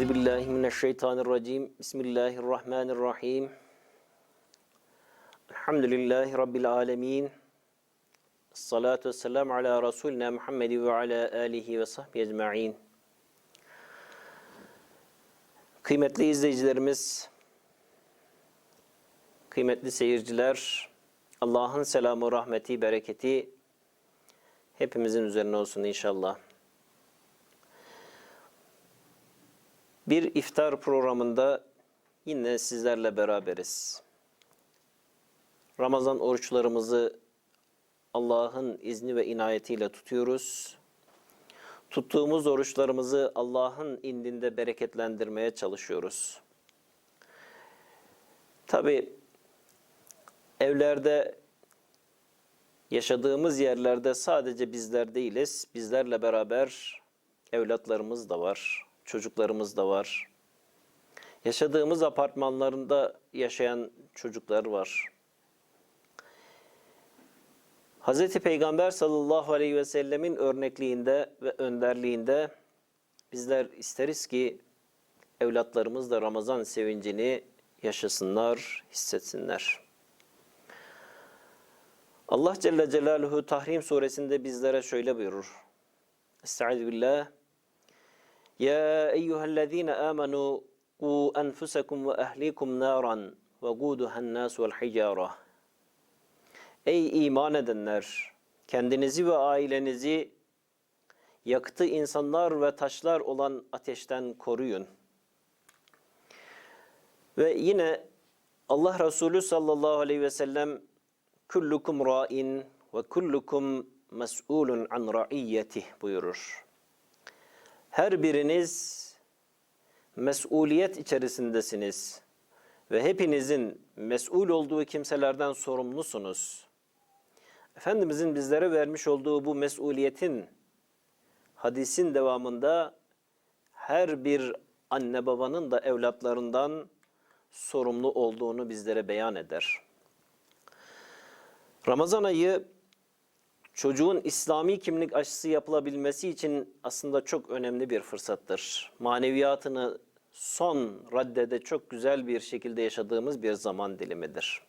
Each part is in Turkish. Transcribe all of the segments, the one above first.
Euzu billahi mineşşeytanirracim. Bismillahirrahmanirrahim. Elhamdülillahi rabbil alamin. Salatu vesselam ala Resulina Muhammed ve ala alihi ve sahbihi ecmaîn. Kıymetli izleyicilerimiz, kıymetli seyirciler, Allah'ın selamı, rahmeti, bereketi hepimizin üzerine olsun inşallah. Bir iftar programında yine sizlerle beraberiz. Ramazan oruçlarımızı Allah'ın izni ve inayetiyle tutuyoruz. Tuttuğumuz oruçlarımızı Allah'ın indinde bereketlendirmeye çalışıyoruz. Tabi evlerde yaşadığımız yerlerde sadece bizler değiliz. Bizlerle beraber evlatlarımız da var, çocuklarımız da var. Yaşadığımız apartmanlarında yaşayan çocuklar var. Hz. Peygamber sallallahu aleyhi ve sellemin örnekliğinde ve önderliğinde bizler isteriz ki evlatlarımız da Ramazan sevincini yaşasınlar, hissetsinler. Allah Celle Celaluhu Tahrim suresinde bizlere şöyle buyurur. Estaizu billah. Amenu qu enfusakum ve ehlikum naran ve guduhan nas vel hicara. Ey iman edenler! Kendinizi ve ailenizi yakıtı insanlar ve taşlar olan ateşten koruyun. Ve yine Allah Resulü sallallahu aleyhi ve sellem kullukum ra'in ve kullukum mes'ulun an ra'iyyetih buyurur. Her biriniz mesuliyet içerisindesiniz ve hepinizin mesul olduğu kimselerden sorumlusunuz. Efendimizin bizlere vermiş olduğu bu mesuliyetin hadisin devamında her bir anne babanın da evlatlarından sorumlu olduğunu bizlere beyan eder. Ramazan ayı çocuğun İslami kimlik aşısı yapılabilmesi için aslında çok önemli bir fırsattır. Maneviyatını son raddede çok güzel bir şekilde yaşadığımız bir zaman dilimidir.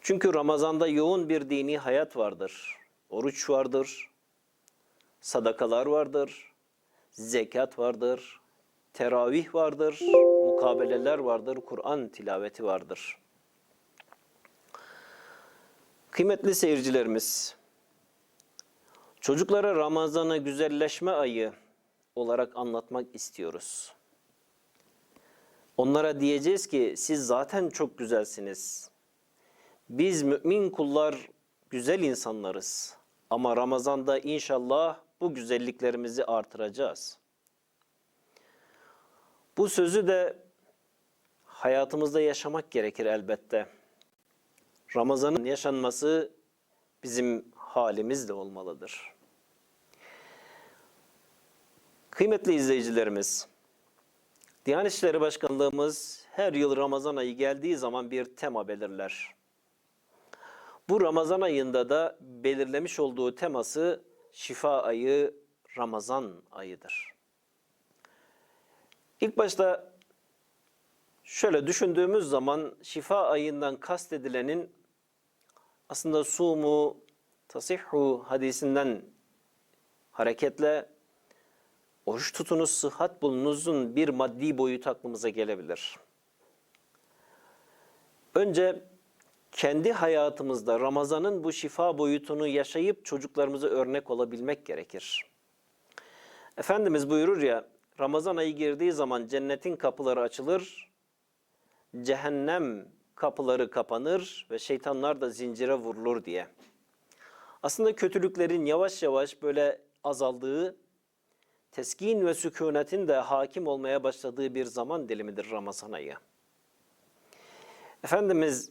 Çünkü Ramazan'da yoğun bir dini hayat vardır. Oruç vardır, sadakalar vardır, zekat vardır, teravih vardır, mukabeleler vardır, Kur'an tilaveti vardır. Kıymetli seyircilerimiz, çocuklara Ramazan'ı güzelleşme ayı olarak anlatmak istiyoruz. Onlara diyeceğiz ki siz zaten çok güzelsiniz. Biz mümin kullar güzel insanlarız. Ama Ramazan'da inşallah bu güzelliklerimizi artıracağız. Bu sözü de hayatımızda yaşamak gerekir elbette. Ramazan'ın yaşanması bizim halimiz de olmalıdır. Kıymetli izleyicilerimiz, Diyanet İşleri Başkanlığımız her yıl Ramazan ayı geldiği zaman bir tema belirler. Bu Ramazan ayında da belirlemiş olduğu teması şifa ayı, Ramazan ayıdır. İlk başta şöyle düşündüğümüz zaman şifa ayından kastedilenin aslında sumu tasihhu hadisinden hareketle oruç tutunuz, sıhhat bulunuzun bir maddi boyutu aklımıza gelebilir. Önce kendi hayatımızda Ramazan'ın bu şifa boyutunu yaşayıp çocuklarımıza örnek olabilmek gerekir. Efendimiz buyurur ya, Ramazan ayı girdiği zaman cennetin kapıları açılır, cehennem kapıları kapanır ve şeytanlar da zincire vurulur diye. Aslında kötülüklerin yavaş yavaş böyle azaldığı, teskin ve sükunetin de hakim olmaya başladığı bir zaman dilimidir Ramazan ayı. Efendimiz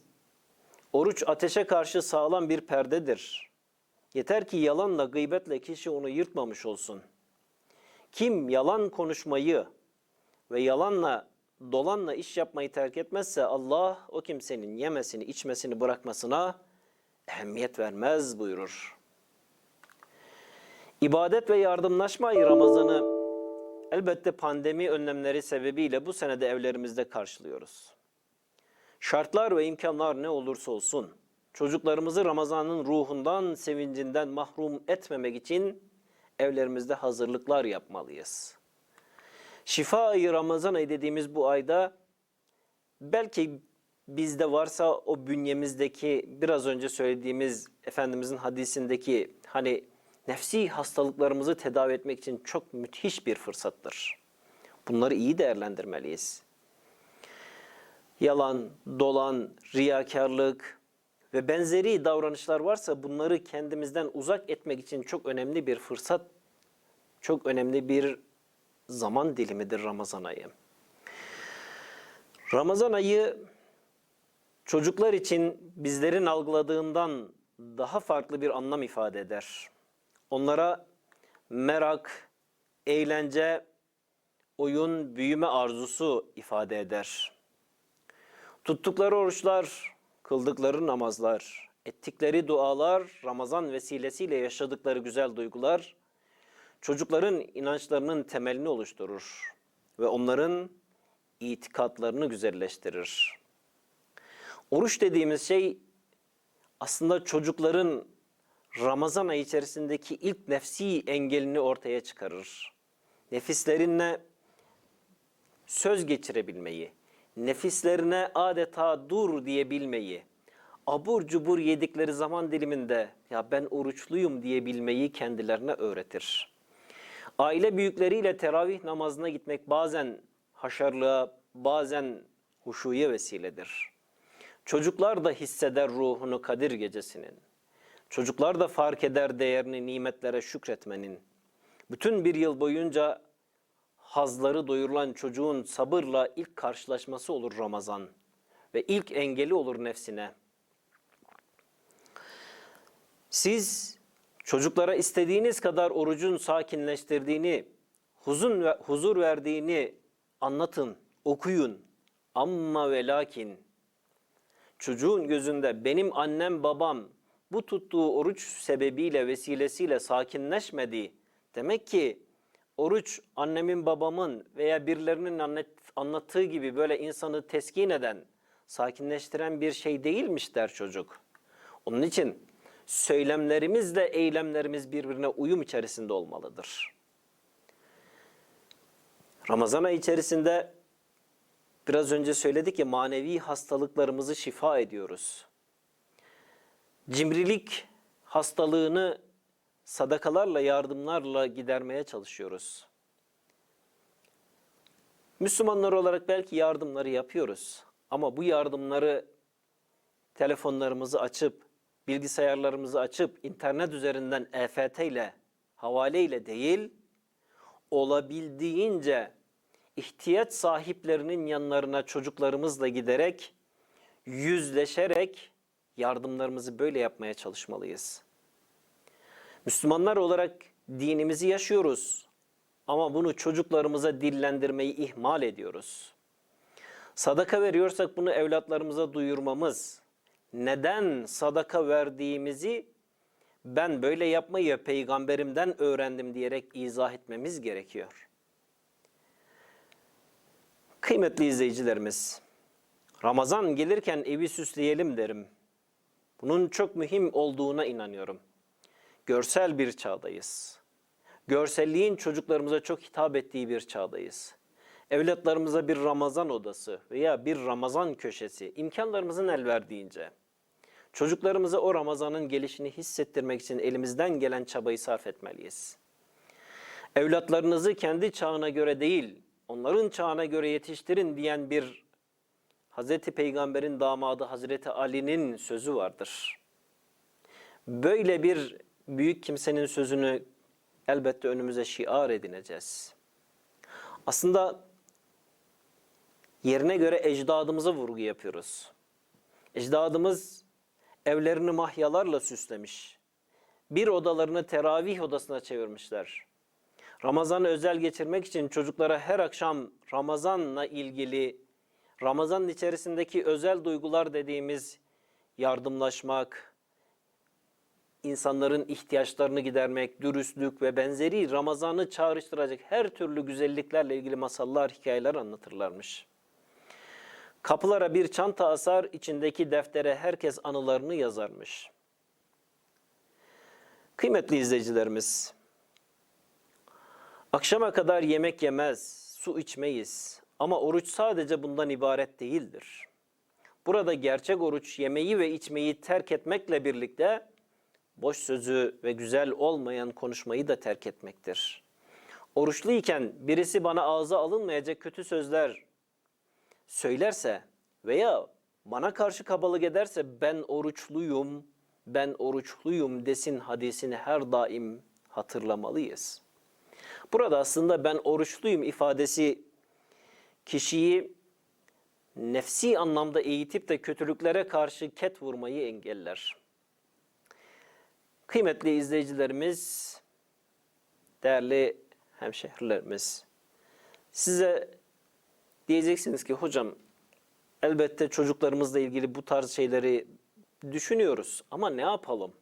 Oruç ateşe karşı sağlam bir perdedir. Yeter ki yalanla, gıybetle kişi onu yırtmamış olsun. Kim yalan konuşmayı ve yalanla, dolanla iş yapmayı terk etmezse Allah o kimsenin yemesini, içmesini bırakmasına ehemmiyet vermez buyurur. İbadet ve yardımlaşma ayı Ramazan'ı Elbette pandemi önlemleri sebebiyle bu senede evlerimizde karşılıyoruz. Şartlar ve imkanlar ne olursa olsun çocuklarımızı Ramazan'ın ruhundan, sevincinden mahrum etmemek için evlerimizde hazırlıklar yapmalıyız. Şifa ayı Ramazan ayı dediğimiz bu ayda belki bizde varsa o bünyemizdeki biraz önce söylediğimiz Efendimizin hadisindeki hani nefsi hastalıklarımızı tedavi etmek için çok müthiş bir fırsattır. Bunları iyi değerlendirmeliyiz. Yalan, dolan, riyakarlık ve benzeri davranışlar varsa bunları kendimizden uzak etmek için çok önemli bir fırsat, çok önemli bir zaman dilimidir Ramazan ayı. Ramazan ayı çocuklar için bizlerin algıladığından daha farklı bir anlam ifade eder. Onlara merak, eğlence, oyun, büyüme arzusu ifade eder. Tuttukları oruçlar, kıldıkları namazlar, ettikleri dualar, Ramazan vesilesiyle yaşadıkları güzel duygular, çocukların inançlarının temelini oluşturur ve onların itikatlarını güzelleştirir. Oruç dediğimiz şey aslında çocukların Ramazan ayı içerisindeki ilk nefsi engelini ortaya çıkarır. Nefislerinle söz geçirebilmeyi, nefislerine adeta dur diyebilmeyi, abur cubur yedikleri zaman diliminde ya ben oruçluyum diyebilmeyi kendilerine öğretir. Aile büyükleriyle teravih namazına gitmek bazen haşarlığa, bazen huşuya vesiledir. Çocuklar da hisseder ruhunu Kadir gecesinin. Çocuklar da fark eder değerini nimetlere şükretmenin. Bütün bir yıl boyunca hazları doyurulan çocuğun sabırla ilk karşılaşması olur Ramazan ve ilk engeli olur nefsine. Siz çocuklara istediğiniz kadar orucun sakinleştirdiğini, huzun ve huzur verdiğini anlatın, okuyun. Amma ve lakin çocuğun gözünde benim annem babam bu tuttuğu oruç sebebiyle vesilesiyle sakinleşmedi. Demek ki oruç annemin babamın veya birilerinin anlat, anlattığı gibi böyle insanı teskin eden, sakinleştiren bir şey değilmiş der çocuk. Onun için söylemlerimizle eylemlerimiz birbirine uyum içerisinde olmalıdır. Ramazan ayı içerisinde biraz önce söyledik ya manevi hastalıklarımızı şifa ediyoruz. Cimrilik hastalığını sadakalarla, yardımlarla gidermeye çalışıyoruz. Müslümanlar olarak belki yardımları yapıyoruz ama bu yardımları telefonlarımızı açıp, bilgisayarlarımızı açıp internet üzerinden EFT ile, havale ile değil, olabildiğince ihtiyaç sahiplerinin yanlarına çocuklarımızla giderek, yüzleşerek yardımlarımızı böyle yapmaya çalışmalıyız. Müslümanlar olarak dinimizi yaşıyoruz ama bunu çocuklarımıza dillendirmeyi ihmal ediyoruz. Sadaka veriyorsak bunu evlatlarımıza duyurmamız, neden sadaka verdiğimizi ben böyle yapmayı peygamberimden öğrendim diyerek izah etmemiz gerekiyor. Kıymetli izleyicilerimiz, Ramazan gelirken evi süsleyelim derim. Bunun çok mühim olduğuna inanıyorum. Görsel bir çağdayız. Görselliğin çocuklarımıza çok hitap ettiği bir çağdayız. Evlatlarımıza bir Ramazan odası veya bir Ramazan köşesi imkanlarımızın el verdiğince çocuklarımıza o Ramazan'ın gelişini hissettirmek için elimizden gelen çabayı sarf etmeliyiz. Evlatlarınızı kendi çağına göre değil, onların çağına göre yetiştirin diyen bir Hazreti Peygamber'in damadı Hazreti Ali'nin sözü vardır. Böyle bir büyük kimsenin sözünü elbette önümüze şiar edineceğiz. Aslında yerine göre ecdadımıza vurgu yapıyoruz. Ecdadımız evlerini mahyalarla süslemiş. Bir odalarını teravih odasına çevirmişler. Ramazan'ı özel geçirmek için çocuklara her akşam Ramazan'la ilgili Ramazan içerisindeki özel duygular dediğimiz yardımlaşmak, insanların ihtiyaçlarını gidermek, dürüstlük ve benzeri Ramazan'ı çağrıştıracak her türlü güzelliklerle ilgili masallar, hikayeler anlatırlarmış. Kapılara bir çanta asar, içindeki deftere herkes anılarını yazarmış. Kıymetli izleyicilerimiz, akşama kadar yemek yemez, su içmeyiz ama oruç sadece bundan ibaret değildir. Burada gerçek oruç yemeği ve içmeyi terk etmekle birlikte boş sözü ve güzel olmayan konuşmayı da terk etmektir. Oruçluyken birisi bana ağza alınmayacak kötü sözler söylerse veya bana karşı kabalık ederse ben oruçluyum, ben oruçluyum desin hadisini her daim hatırlamalıyız. Burada aslında ben oruçluyum ifadesi kişiyi nefsi anlamda eğitip de kötülüklere karşı ket vurmayı engeller. Kıymetli izleyicilerimiz, değerli hemşehrilerimiz, size diyeceksiniz ki hocam elbette çocuklarımızla ilgili bu tarz şeyleri düşünüyoruz ama ne yapalım?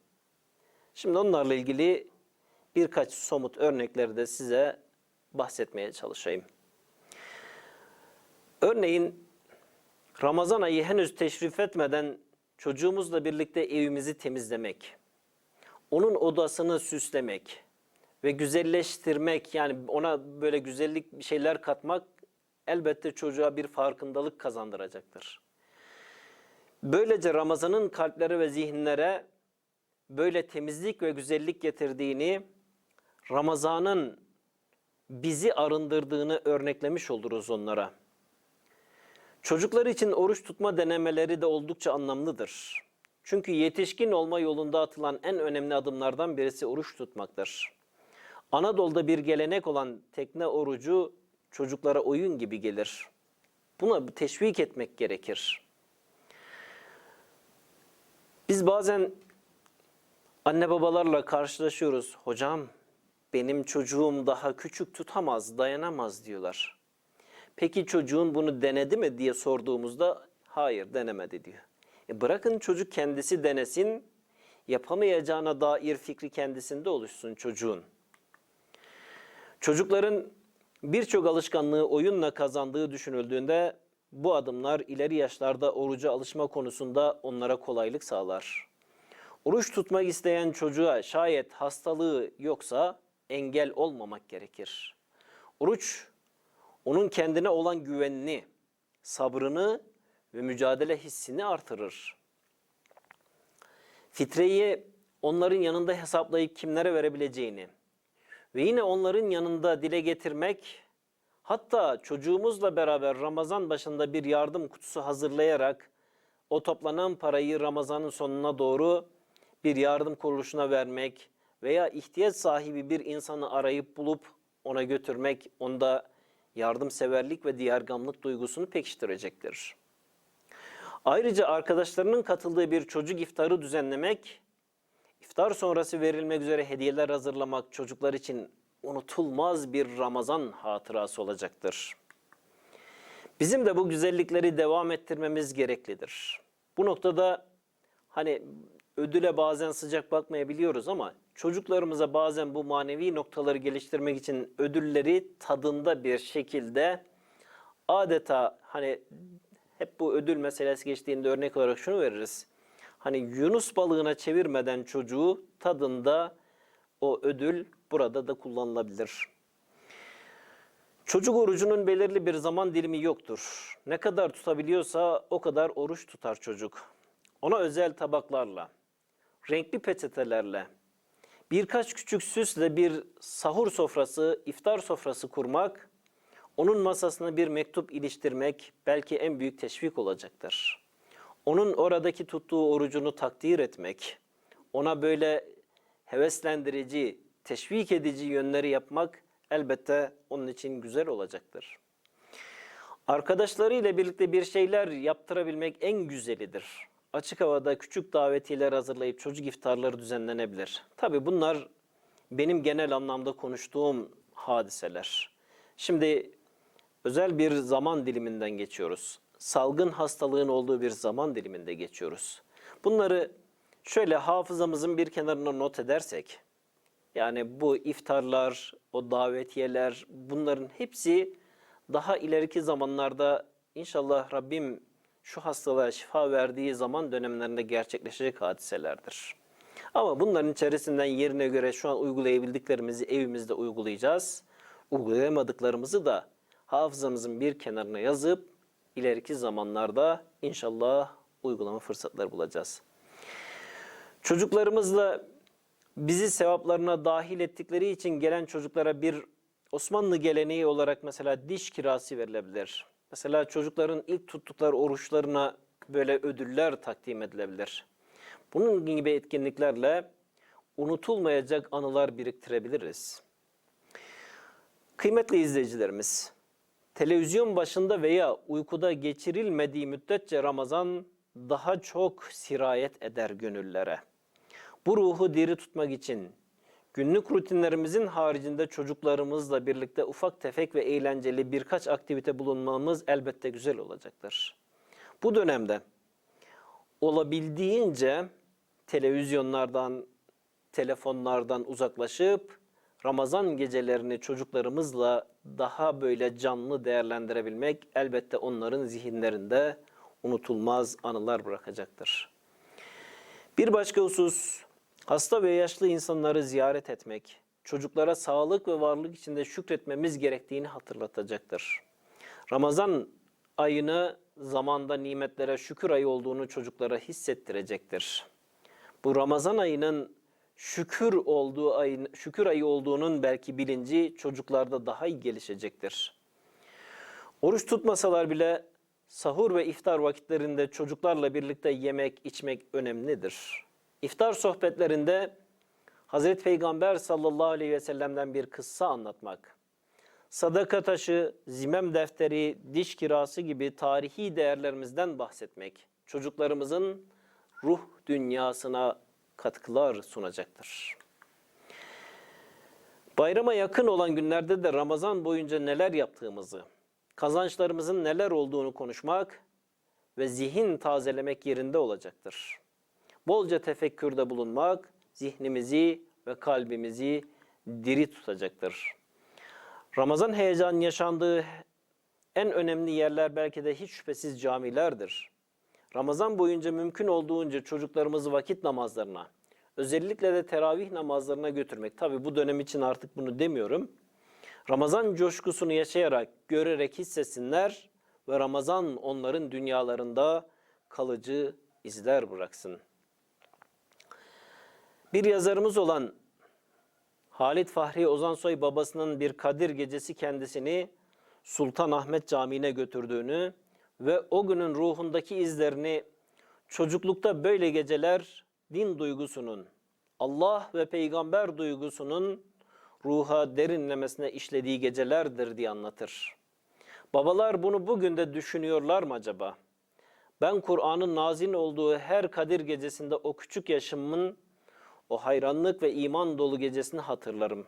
Şimdi onlarla ilgili birkaç somut örnekleri de size bahsetmeye çalışayım. Örneğin Ramazan ayı henüz teşrif etmeden çocuğumuzla birlikte evimizi temizlemek, onun odasını süslemek ve güzelleştirmek yani ona böyle güzellik bir şeyler katmak elbette çocuğa bir farkındalık kazandıracaktır. Böylece Ramazan'ın kalplere ve zihinlere böyle temizlik ve güzellik getirdiğini, Ramazan'ın bizi arındırdığını örneklemiş oluruz onlara. Çocuklar için oruç tutma denemeleri de oldukça anlamlıdır. Çünkü yetişkin olma yolunda atılan en önemli adımlardan birisi oruç tutmaktır. Anadolu'da bir gelenek olan tekne orucu çocuklara oyun gibi gelir. Buna teşvik etmek gerekir. Biz bazen anne babalarla karşılaşıyoruz. Hocam benim çocuğum daha küçük tutamaz, dayanamaz diyorlar. Peki çocuğun bunu denedi mi diye sorduğumuzda hayır denemedi diyor. E bırakın çocuk kendisi denesin, yapamayacağına dair fikri kendisinde oluşsun çocuğun. Çocukların birçok alışkanlığı oyunla kazandığı düşünüldüğünde bu adımlar ileri yaşlarda oruca alışma konusunda onlara kolaylık sağlar. Oruç tutmak isteyen çocuğa şayet hastalığı yoksa engel olmamak gerekir. Oruç onun kendine olan güvenini, sabrını ve mücadele hissini artırır. Fitreyi onların yanında hesaplayıp kimlere verebileceğini ve yine onların yanında dile getirmek, hatta çocuğumuzla beraber Ramazan başında bir yardım kutusu hazırlayarak o toplanan parayı Ramazan'ın sonuna doğru bir yardım kuruluşuna vermek veya ihtiyaç sahibi bir insanı arayıp bulup ona götürmek onda yardımseverlik ve diyargamlık duygusunu pekiştirecektir. Ayrıca arkadaşlarının katıldığı bir çocuk iftarı düzenlemek, iftar sonrası verilmek üzere hediyeler hazırlamak çocuklar için unutulmaz bir Ramazan hatırası olacaktır. Bizim de bu güzellikleri devam ettirmemiz gereklidir. Bu noktada hani ödüle bazen sıcak bakmayabiliyoruz ama çocuklarımıza bazen bu manevi noktaları geliştirmek için ödülleri tadında bir şekilde adeta hani hep bu ödül meselesi geçtiğinde örnek olarak şunu veririz. Hani Yunus balığına çevirmeden çocuğu tadında o ödül burada da kullanılabilir. Çocuk orucunun belirli bir zaman dilimi yoktur. Ne kadar tutabiliyorsa o kadar oruç tutar çocuk. Ona özel tabaklarla, renkli peçetelerle, birkaç küçük süsle bir sahur sofrası, iftar sofrası kurmak, onun masasına bir mektup iliştirmek belki en büyük teşvik olacaktır. Onun oradaki tuttuğu orucunu takdir etmek, ona böyle heveslendirici, teşvik edici yönleri yapmak elbette onun için güzel olacaktır. Arkadaşlarıyla birlikte bir şeyler yaptırabilmek en güzelidir. Açık havada küçük davetiyeler hazırlayıp çocuk iftarları düzenlenebilir. Tabi bunlar benim genel anlamda konuştuğum hadiseler. Şimdi özel bir zaman diliminden geçiyoruz. Salgın hastalığın olduğu bir zaman diliminde geçiyoruz. Bunları şöyle hafızamızın bir kenarına not edersek, yani bu iftarlar, o davetiyeler, bunların hepsi daha ileriki zamanlarda inşallah Rabbim şu hastalığa şifa verdiği zaman dönemlerinde gerçekleşecek hadiselerdir. Ama bunların içerisinden yerine göre şu an uygulayabildiklerimizi evimizde uygulayacağız. Uygulayamadıklarımızı da hafızamızın bir kenarına yazıp ileriki zamanlarda inşallah uygulama fırsatları bulacağız. Çocuklarımızla bizi sevaplarına dahil ettikleri için gelen çocuklara bir Osmanlı geleneği olarak mesela diş kirası verilebilir. Mesela çocukların ilk tuttukları oruçlarına böyle ödüller takdim edilebilir. Bunun gibi etkinliklerle unutulmayacak anılar biriktirebiliriz. Kıymetli izleyicilerimiz, televizyon başında veya uykuda geçirilmediği müddetçe Ramazan daha çok sirayet eder gönüllere. Bu ruhu diri tutmak için günlük rutinlerimizin haricinde çocuklarımızla birlikte ufak tefek ve eğlenceli birkaç aktivite bulunmamız elbette güzel olacaktır. Bu dönemde olabildiğince televizyonlardan, telefonlardan uzaklaşıp Ramazan gecelerini çocuklarımızla daha böyle canlı değerlendirebilmek elbette onların zihinlerinde unutulmaz anılar bırakacaktır. Bir başka husus, hasta ve yaşlı insanları ziyaret etmek, çocuklara sağlık ve varlık içinde şükretmemiz gerektiğini hatırlatacaktır. Ramazan ayını zamanda nimetlere şükür ayı olduğunu çocuklara hissettirecektir. Bu Ramazan ayının şükür olduğu ayın şükür ayı olduğunun belki bilinci çocuklarda daha iyi gelişecektir. Oruç tutmasalar bile sahur ve iftar vakitlerinde çocuklarla birlikte yemek, içmek önemlidir. İftar sohbetlerinde Hazreti Peygamber sallallahu aleyhi ve sellem'den bir kıssa anlatmak, sadaka taşı, zimem defteri, diş kirası gibi tarihi değerlerimizden bahsetmek, çocuklarımızın ruh dünyasına katkılar sunacaktır. Bayrama yakın olan günlerde de Ramazan boyunca neler yaptığımızı, kazançlarımızın neler olduğunu konuşmak ve zihin tazelemek yerinde olacaktır. Bolca tefekkürde bulunmak zihnimizi ve kalbimizi diri tutacaktır. Ramazan heyecanın yaşandığı en önemli yerler belki de hiç şüphesiz camilerdir. Ramazan boyunca mümkün olduğunca çocuklarımızı vakit namazlarına, özellikle de teravih namazlarına götürmek. Tabi bu dönem için artık bunu demiyorum. Ramazan coşkusunu yaşayarak, görerek hissetsinler ve Ramazan onların dünyalarında kalıcı izler bıraksın. Bir yazarımız olan Halit Fahri Ozansoy babasının bir Kadir gecesi kendisini Sultan Ahmet Camii'ne götürdüğünü ve o günün ruhundaki izlerini çocuklukta böyle geceler din duygusunun, Allah ve peygamber duygusunun ruha derinlemesine işlediği gecelerdir diye anlatır. Babalar bunu bugün de düşünüyorlar mı acaba? Ben Kur'an'ın nazil olduğu her Kadir gecesinde o küçük yaşımın o hayranlık ve iman dolu gecesini hatırlarım.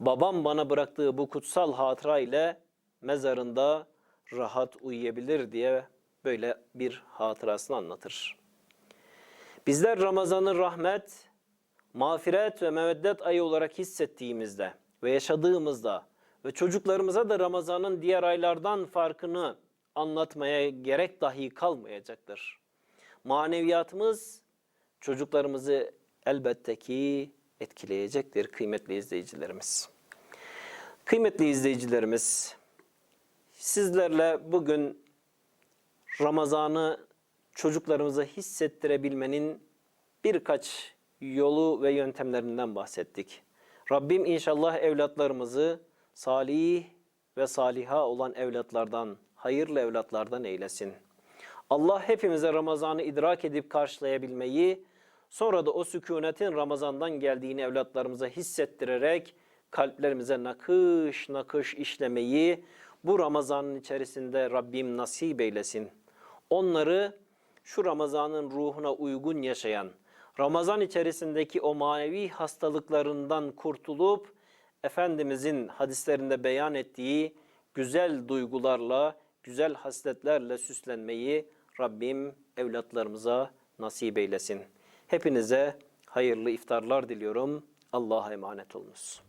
Babam bana bıraktığı bu kutsal hatıra ile mezarında rahat uyuyabilir diye böyle bir hatırasını anlatır. Bizler Ramazan'ı rahmet, mağfiret ve meveddet ayı olarak hissettiğimizde ve yaşadığımızda ve çocuklarımıza da Ramazan'ın diğer aylardan farkını anlatmaya gerek dahi kalmayacaktır. Maneviyatımız çocuklarımızı elbette ki etkileyecektir kıymetli izleyicilerimiz. Kıymetli izleyicilerimiz, sizlerle bugün Ramazan'ı çocuklarımıza hissettirebilmenin birkaç yolu ve yöntemlerinden bahsettik. Rabbim inşallah evlatlarımızı salih ve saliha olan evlatlardan, hayırlı evlatlardan eylesin. Allah hepimize Ramazan'ı idrak edip karşılayabilmeyi, sonra da o sükunetin Ramazan'dan geldiğini evlatlarımıza hissettirerek kalplerimize nakış nakış işlemeyi bu Ramazan'ın içerisinde Rabbim nasip eylesin. Onları şu Ramazan'ın ruhuna uygun yaşayan, Ramazan içerisindeki o manevi hastalıklarından kurtulup Efendimizin hadislerinde beyan ettiği güzel duygularla, güzel hasletlerle süslenmeyi Rabbim evlatlarımıza nasip eylesin. Hepinize hayırlı iftarlar diliyorum. Allah'a emanet olunuz.